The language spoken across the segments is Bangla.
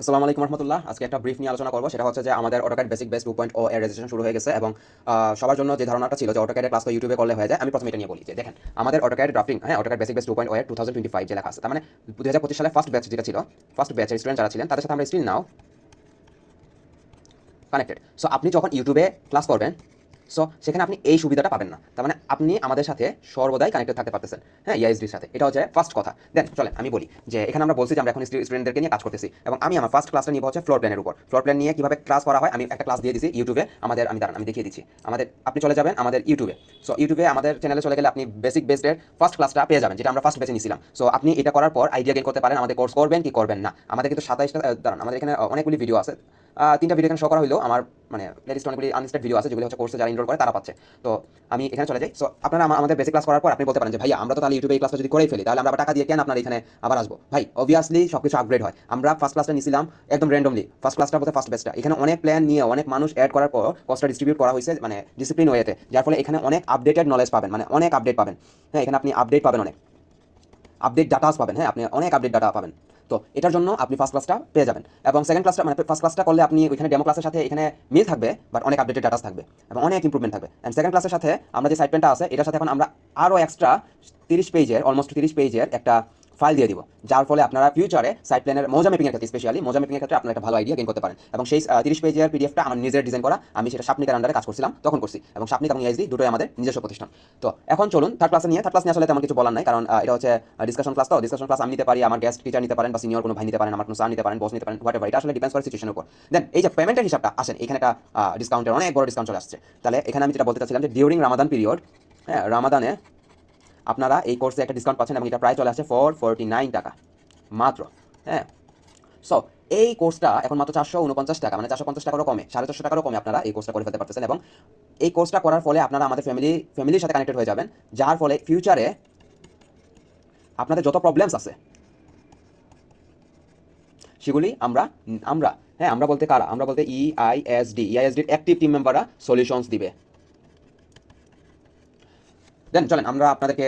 আসসালামু আলাইকুম রহমতুল্লাহ। আজকে একটা ব্রিফ নিয়ে আলোচনা করব, সেটা হচ্ছে যে আমাদের AutoCAD basic base two point o এর রেজিস্ট্রেশন শুরু হয়ে গেছে এবং সবার জন্য যে ধারণাটা ছিল যে অটোক্যাডের ক্লাস তো ইউটিউবে করলে হয়ে যায়, আমি প্রথমে এটা নিয়ে বলি যে, দেখেন, আমাদের অটোক্যাড ড্রাফটিং হ্যাঁ AutoCAD basic base two point o এর টু থাউজেন্ড টোয়েন্টি ফাইভ যে লেখা আছে, তার মানে দু হাজার পঁচিশ সালে ফার্স্ট ব্যাচ যেটা ছিল ফার্স্ট ব্যাচের স্টুডেন্ট যারা ছিলেন, তাদের সাথে আমরা স্টিল নাও কানেক্টেড সো আপনি যখন ইউটিউবে ক্লাস করবেন সো সেখানে আপনি এই সুবিধাটা পাবেন না। তার মানে আপনি আমাদের সাথে সর্বদাই কানেক্টেড থাকতে পারতেছেন। হ্যাঁ ইআইএসডির সাথে। এটা হচ্ছে ফার্স্ট কথা। দেন চলেন, আমি বলি যে এখানে আমরা বলছি যে আমরা এখন স্টুডেন্টদেরকে নিয়ে কাজ করতেছি এবং আমি আমার ফার্স্ট ক্লাসটা নিব হচ্ছে ফ্লোর প্ল্যানের উপর। ফ্লোর প্ল্যান নিয়ে কীভাবে ক্লাস করা হয়, আমি একটা ক্লাস দিয়ে দিছি ইউটিউবে আমাদের, আমি দাঁড়ান, আমি দেখিয়ে দিচ্ছি। আমাদের, আপনি চলে যাবেন আমাদের ইউটিউবে সো ইউটিউবে আমাদের চ্যানেলে চলে গেলে আপনি বেসিক বেসডের ফার্স্ট ক্লাসটা পেয়ে যাবেন, যেটা আমরা ফার্স্ট বেসে নিয়েছিলাম সো আপনি এটা করার পর আইডিয়া গেন করতে পারেন, আমাদের কোর্স করবেন কি করবেন না। আমাদের কিন্তু সাতাইশটা দাঁড়ান, আমাদের এখানে অনেকগুলি ভিডিও আছে। তিনটা ভিডিও এখানে শো করা হলেও আমার মানে প্লেলিস্ট অনেকগুলি আনলিস্টেড ভিডিও আছে, যেগুলো হচ্ছে কোর্সে যারা এনরোল করে, তারা পাচ্ছে। তো, আমি এখানে চলে যাই। সো আপনারা আমাদের বেসিক ক্লাস করার পর আপনি বলতে পারেন যে, ভাইয়া, আমরা তো তাহলে ইউটিউবে এই ক্লাসটা যদি করেই ফেলি, তাহলে আমরা টাকা দিয়ে কেন আপনার এখানে আবার আসব? ভাই অবভিয়াসলি সব কিছু আপগ্রেড হয়। আমরা ফার্স্ট ক্লাসটা নিয়েছিলাম একদম র্যান্ডমলি ফার্স্ট ক্লাসটা বলতে ফার্স্ট বেসটা এখানে অনেক প্ল্যান নিয়ে, অনেক মানুষ অ্যাড করার পর কস্টটা ডিস্ট্রিবিউট করা হয়েছে মানে ডিসিপ্লিন ওয়েতে যার ফলে এখানে অনেক আপডেটেড নলেজ পাবেন মানে অনেক আপডেট পাবেন। হ্যাঁ এখানে আপনি আপডেট পাবেন অনেক। আপডেট ডাটাস পাবেন হ্যাঁ আপনি অনেক আপডেট ডাটা পাবেন। তো এটার জন্য আপনি ফার্স্ট ক্লাসটা পেয়ে যাবেন। এবং সেকেন্ড ক্লাসটা মানে ফার্স্ট ক্লাসটা করলে আপনি ওইখানে ডেমো ক্লাসের সাথে এখানে মিল থাকবে বাট অনেক আপডেটেড ডাটাস থাকবে এবং অনেক ইম্প্রুভমেন্ট থাকবে। অ্যান্ড সেকেন্ড ক্লাসের সাথে আমরা যে সাইড আছে, এটার সাথে এখন আমরা আরও এক্সট্রা তিরিশ পেজের অলমোস্ট তিরিশ পেজের একটা ফাইল দিয়ে দিব, যার ফলে আপনারা ফিউচারে সাইড প্ল্যানের মোজা মেপিংয়ের ক্ষেত্রে স্পেশালি মোজা মেপিংয়ের ক্ষেত্রে আপনারা একটা ভালো আইডিয়া গেন করতে পারেন। এবং সেই তিরিশ পেজের পিডিএফটা আমার নিজের ডিজাইন করা, আমি সেটা সাপনিকার আন্ডারে কাজ করছিলাম, তখন করছি। এবং সাপনিক এবং ইএসডি দুটোই আমাদের নিজস্ব প্রতিষ্ঠান। তো এখন চলুন থার্ড ক্লাসে নিয়ে থার্ড ক্লাস নিয়ে আসলে তেমন কিছু বলার নাই, কারণ এটা হচ্ছে ডিসকাশন ক্লাস তো। ডিসকাশন ক্লাস আমি নিতে পারি, আমার গেস্ট টিচার নিতে পারেন বা সিনিয়র কোনো ভাই নিতে পারেন, আমার কোনো স্যার নিতে পারেন বস নিতে পারেন হোয়াট এটা আসলে ডিপেন্স করে সিচুয়েশনের উপর। দেন এই যে পেমেন্টের হিসাবটা, আসেন, এখানে একটা ডিসকাউন্টের অনেক বড় ডিসকাউন্ট চলে আসছে। তাহলে এখানে আমি যেটা বলতে চাচ্ছিলাম যে ডিউরিং রামাদান পিরিয়ড হ্যাঁ রামাদানে আপনারা এই কোর্সে একটা ডিসকাউন্ট পাচ্ছেন এবং এটা প্রায় চলে আসছে ফোর ফোরটি নাইন টাকা। মাত্র হ্যাঁ? সো এই কোর্সটা এখন মাত্র চারশো উনপঞ্চাশ টাকা মানে চারশো পঞ্চাশ টাকারও কমে, সাড়ে চারশো টাকারও কমে আপনারা এই কোর্সটা করে ফেলতে পারতেছেন এবং এই কোর্সটা করার ফলে আপনারা আমাদের ফ্যামিলি ফ্যামিলির সাথে কানেক্টেড হয়ে যাবেন, যার ফলে ফিউচারে আপনাদের যত প্রবলেমস আছে, সেগুলি আমরা আমরা হ্যাঁ আমরা বলতে কারা? আমরা বলতে ইআইএসডি ইআইএসডির অ্যাক্টিভ টিম মেম্বাররা সলিউশনস দিবে। দেন চলেন, আমরা আপনাদেরকে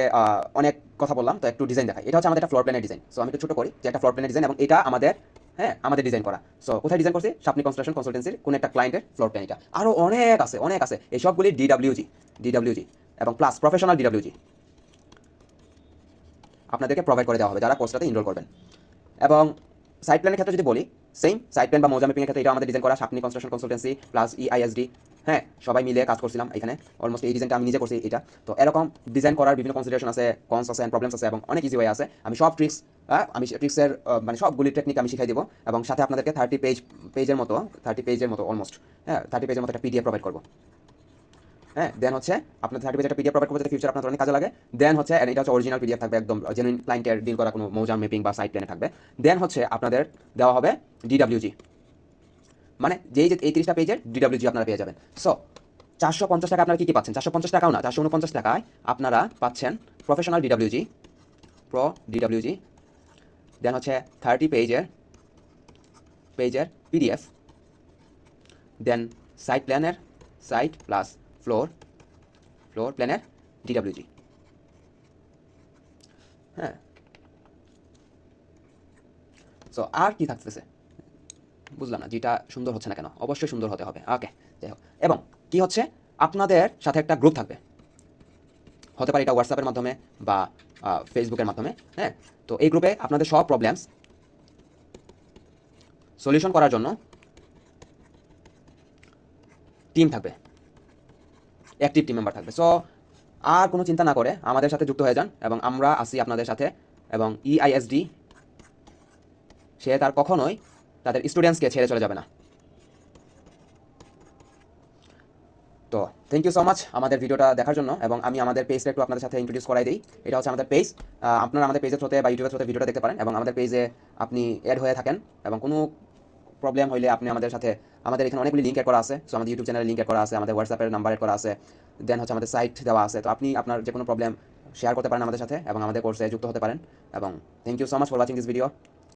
অনেক কথা বললাম, তো একটু ডিজাইন দেখাই। এটা হচ্ছে আমাদের একটা ফ্লোর প্ল্যানের ডিজাইন সো আমি একটু ছোট করি যে একটা ফ্লোর প্ল্যানের ডিজাইন এবং এটা আমাদের হ্যাঁ আমাদের ডিজাইন করা। সো কোথায় ডিজাইন করছি? সাপনি কনস্ট্রাকশন কনসালটেন্সির কোন একটা ক্লায়েন্টের ফ্লোর প্ল্যান এটা। আরও অনেক আছে অনেক আছে। এই সবগুলি ডিডাব্লিউজি ডিডাব্লিউজি এবং প্লাস প্রফেশনাল ডিডাব্লিউজি আপনাদেরকে প্রোভাইড করে দেওয়া হবে যারা কোর্সটাতে ইনরোল করবেন। এবং সাইড প্ল্যানের ক্ষেত্রে যদি বলি সেম সাইড প্ল্যান বা মৌজা মেপিংয়ের ক্ষেত্রে এটা আমাদের ডিজাইন করা সাপনি কনস্ট্রাকশন কনসালটেন্সি প্লাস ইআইএসডি হ্যাঁ সবাই মিলে কাজ করছিলাম এখানে অলমোস্ট এই ডিজাইনটা আমি নিজে করছি এটা। তো এরকম ডিজাইন করার বিভিন্ন কনসিডারেশন আছে কনস আছে প্রবলেমস আছে এবং অনেক ইজি ওয়ে আছে। আমি সব ট্রিক্স আমি ট্রিক্সের মানে সবগুলি টেকনিক আমি শিখাই দেবো এবং সাথে আপনাদেরকে থার্টি পেজ পেজের মতো থার্টি পেজের মতো অলমোস্ট হ্যাঁ থার্টি পেজের মতো একটা পিডিএফ প্রোভাইড করব। হ্যাঁ দেন হচ্ছে আপনার থার্টি পেজ একটা পিডিএফ প্রোভাইড ফিউচার আপনার অনেক কাজে লাগে। দেন হচ্ছে এটা হচ্ছে অরিজিনাল পিডিএফ থাকবে একদম জেনুইন ক্লায়েন্টের ডিল করা কোনো মৌজা মেপিং বা সাইট প্ল্যানে থাকবে। দেন হচ্ছে আপনাদের দেওয়া হবে ডিডাব্লিউজি মানে যেই যে এই তিরিশটা পেজের ডিডাব্লিউজি আপনারা পেয়ে যাবেন। সো চারশো পঞ্চাশ টাকা আপনারা কী কী পাচ্ছেন? চারশো পঞ্চাশ টাকাও না, চারশো উনপঞ্চাশ টাকায় আপনারা পাচ্ছেন professional DWG pro DWG then হচ্ছে থার্টি পেজের পেজের পিডিএফ দেন সাইট প্ল্যানের সাইট প্লাস ফ্লোর ফ্লোর প্ল্যানের ডিডাব্লিউজি হ্যাঁ সো আর কি থাকতেছে? বুঝলাম না, যেটা সুন্দর হচ্ছে না কেন? অবশ্যই সুন্দর হতে হবে। ওকে যাই হোক। এবং কি হচ্ছে? আপনাদের সাথে একটা গ্রুপ থাকবে। হতে পারে এটা হোয়াটসঅ্যাপের মাধ্যমে বা ফেসবুকের মাধ্যমে হ্যাঁ? তো এই গ্রুপে আপনাদের সব প্রবলেমস সলিউশন করার জন্য টিম থাকবে। অ্যাক্টিভ টিম মেম্বার থাকবে। সো আর কোনো চিন্তা না করে, আমাদের সাথে যুক্ত হয়ে যান এবং আমরা আসি আপনাদের সাথে এবং E ইআইএসডি সে তার কখনোই তাদের স্টুডেন্টসকে ছেড়ে চলে যাবে না। তো থ্যাংক ইউ সো মাচ আমাদের ভিডিওটা দেখার জন্য এবং আমি আমাদের পেজটা একটু আপনাদের সাথে ইন্ট্রোডিউস করাই দিই। এটা হচ্ছে আমাদের পেজ আপনারা আমাদের পেজের থ্রুতে বা ইউটিউবের থ্রুতে ভিডিওটা দেখতে পারেন এবং আমাদের পেজে আপনি অ্যাড হয়ে থাকেন এবং কোনো প্রবলেম হইলে আপনি আমাদের সাথে আমাদের এখানে অনেকগুলি লিঙ্ক করা আছে। সো আমাদের ইউটিউব চ্যানেলে লিঙ্ক করা আছে, আমাদের হোয়াটসঅ্যাপের নাম্বার করা আছে। দেন হচ্ছে আমাদের সাইট দেওয়া আছে। তো আপনি আপনার যে কোনো প্রবলেম শেয়ার করতে পারেন আমাদের সাথে এবং আমাদের কোর্সে যুক্ত হতে পারেন। এবং thank you so much for watching this video